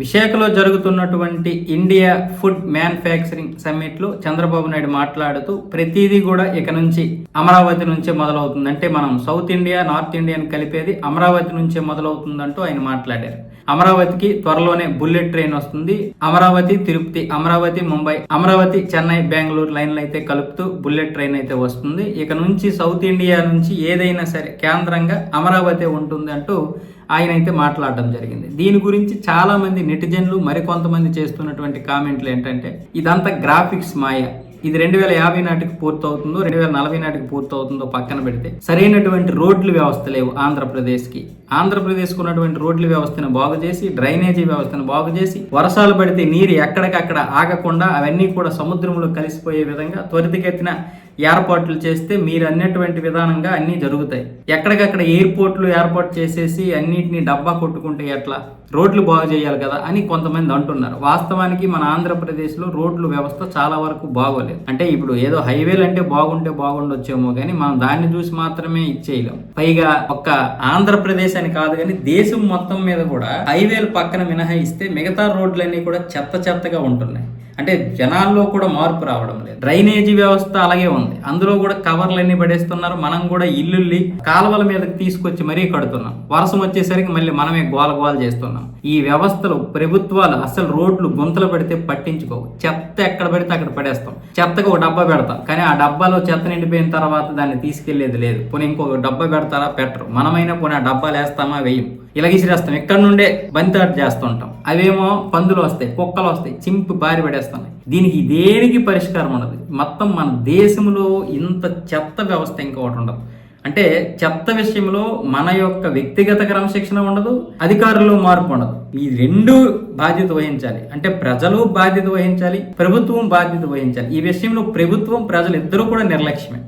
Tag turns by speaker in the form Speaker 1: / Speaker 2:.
Speaker 1: విశాఖలో జరుగుతున్నటువంటి India food manufacturing సమ్మిట్లో చంద్రబాబు నాయుడు మాట్లాడుతూ ప్రతిదీ కూడా ఇక నుంచి అమరావతి నుంచే మొదలవుతుంది. అంటే మనం సౌత్ ఇండియా నార్త్ ఇండియాని కలిపేది అమరావతి నుంచే మొదలవుతుందంటూ ఆయన మాట్లాడారు. అమరావతికి త్వరలోనే బుల్లెట్ ట్రైన్ వస్తుంది. అమరావతి తిరుపతి అమరావతి ముంబై అమరావతి చెన్నై బెంగళూరు లైన్లు అయితే కలుపుతూ బుల్లెట్ ట్రైన్ అయితే వస్తుంది. ఇక నుంచి సౌత్ ఇండియా నుంచి ఏదైనా సరే కేంద్రంగా అమరావతి ఉంటుంది అంటూ ఆయన అయితే మాట్లాడడం జరిగింది. దీని గురించి చాలా మంది నెటిజన్లు మరికొంతమంది చేస్తున్నటువంటి కామెంట్లు ఏంటంటే ఇదంతా గ్రాఫిక్స్ మాయ. ఇది రెండు వేల యాభై నాటికి పూర్తవుతుందో రెండు వేల నలభై నాటికి పూర్తవుతుందో పక్కన పెడితే సరైనటువంటి రోడ్లు వ్యవస్థ లేవు ఆంధ్రప్రదేశ్కి. ఆంధ్రప్రదేశ్కు ఉన్నటువంటి రోడ్ల వ్యవస్థను బాగు చేసి డ్రైనేజీ వ్యవస్థను బాగు చేసి వర్షాలు పడితే నీరు ఎక్కడికక్కడ ఆగకుండా అవన్నీ కూడా సముద్రంలో కలిసిపోయే విధంగా త్వరితగతిన ఏర్పాట్లు చేస్తే మీరు అన్నటువంటి విధానంగా అన్నీ జరుగుతాయి. ఎక్కడికక్కడ ఎయిర్పోర్ట్లు ఏర్పాటు చేసేసి అన్నిటిని డబ్బా కొట్టుకుంటే ఎట్లా? రోడ్లు బాగు చేయాలి కదా అని కొంతమంది అంటున్నారు. వాస్తవానికి మన ఆంధ్రప్రదేశ్లో రోడ్లు వ్యవస్థ చాలా వరకు బాగోలేదు. అంటే ఇప్పుడు ఏదో హైవేలు అంటే బాగుంటే బాగుండొచ్చేమో కానీ మనం దాన్ని చూసి మాత్రమే ఇచ్చేయలేం. పైగా ఒక్క ఆంధ్రప్రదేశ్ అని కాదు కానీ దేశం మొత్తం మీద కూడా హైవేలు పక్కన మినహాయిస్తే మిగతా రోడ్లన్నీ కూడా చెత్త చెత్తగా ఉంటున్నాయి. అంటే జనాల్లో కూడా మార్పు రావడం లేదు. డ్రైనేజీ వ్యవస్థ అలాగే ఉంది. అందులో కూడా కవర్లన్నీ పడేస్తున్నారు. మనం కూడా ఇల్లుల్ని కాలువల మీదకి తీసుకొచ్చి మరీ కడుతున్నాం. వర్షం వచ్చేసరికి మళ్ళీ మనమే గోల గోల చేస్తున్నాం. ఈ వ్యవస్థలు ప్రభుత్వాలు అసలు రోడ్లు గుంతలు పెడితే పట్టించుకోవు. చెత్త ఎక్కడ పడితే అక్కడ పడేస్తాం. చెత్తకు ఒక డబ్బా పెడతాం. కానీ ఆ డబ్బాలో చెత్త నిండిపోయిన తర్వాత దాన్ని తీసుకెళ్ళేది లేదు. పోనీ ఇంకొక డబ్బా పెడతారా? పెట్టరు. మనమైనా పోనీ ఆ డబ్బాలు వేస్తామా వేయం ఇలా విసిరేస్తాం ఇక్కడ నుండే చేస్తూ చేస్తుంటాం అవేమో పందులు వస్తాయి కుక్కలు వస్తాయి చింపి బారి పడేస్తున్నాయి. దీనికి దేనికి పరిష్కారం ఉండదు? మొత్తం మన దేశంలో ఇంత చెత్త వ్యవస్థ ఇంకొకటి ఉండదు. అంటే చెత్త విషయంలో మన యొక్క వ్యక్తిగత క్రమశిక్షణ ఉండదు అధికారుల్లో మార్పు ఉండదు. ఈ రెండు బాధ్యత వహించాలి. అంటే ప్రజలు బాధ్యత వహించాలి ప్రభుత్వం బాధ్యత వహించాలి. ఈ విషయంలో ప్రభుత్వం ప్రజలు ఇద్దరు కూడా నిర్లక్ష్యమే.